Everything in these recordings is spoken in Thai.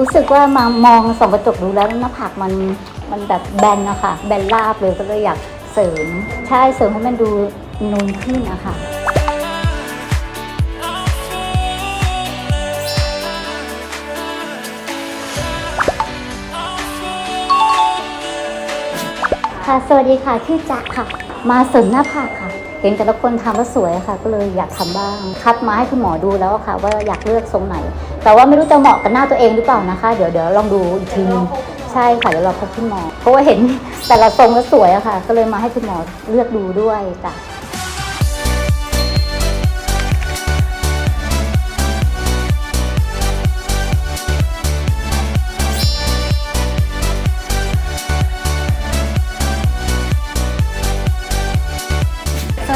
รู้สึกว่ามามองส่องกระจกดูแล้วหน้าผากมันมันแบบแบนนะคะแบนราบเลยก็เลยอยากเสริม ใช่เสริมให้มันดูนูนขึ้นนะคะค่ะสวัสดีค่ะชื่อจ๊ะค่ะ มาเสริมหน้าผากค่ะ เห็นแต่ละคนทำว่าสวยค่ะ ก็เลยอยากทำบ้าง คัดมาให้คุณหมอดูแล้วอะค่ะ ว่าอยากเลือกทรงไหน แต่ว่าไม่รู้จะเหมาะกับหน้าตัวเองหรือเปล่านะคะ เดี๋ยวเดี๋ยวลองดูอีกทีนึงใช่ค่ะเดี๋ยวเราพบคุณหมอเพราะว่าเห็นแต่ละทรงก็สวยอะค่ะ ก็เลยมาให้คุณหมอเลือกดูด้วยจ้ะ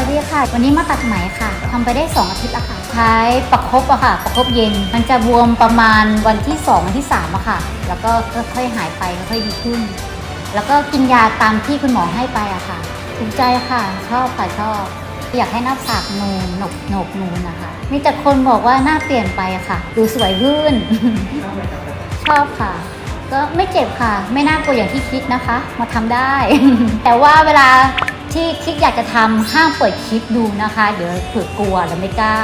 วัสดีค่ะ วันนี้มาตัดไหมค่ะทำไปได้ 2 อาทิตย์แล้วค่ะ ใช้ประคบอะค่ะ ประคบเย็น มันจะบวมประมาณวันที่ 2 วันที่3อะค่ะ แล้วก็ค่อยๆหายไปค่อยๆดีขึ้น แล้วก็กินยาตามที่คุณหมอให้ไปอะค่ะถูกใจค่ะ ชอบค่ะชอบอยากให้หน้าผากนูนหนกหนกนูนนะคะ มีแต่คนบอกว่าหน้าเปลี่ยนไปอะค่ะ ดูสวยขึ้น ชอบค่ะ ก็ไม่เจ็บค่ะ ไม่น่ากลัวอย่างที่คิดนะคะ มาทำได้ แต่ว่าเวลา ที่คิดอยากจะทำห้ามเปิดคลิปดูนะคะ เดี๋ยวเผื่อกลัวแล้วไม่กล้า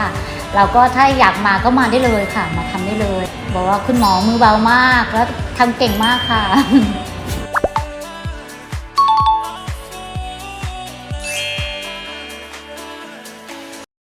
เราก็ถ้าอยากมาก็มาได้เลยค่ะ มาทำได้เลย บอกว่าคุณหมอมือเบามากแล้วทำเก่งมากค่ะ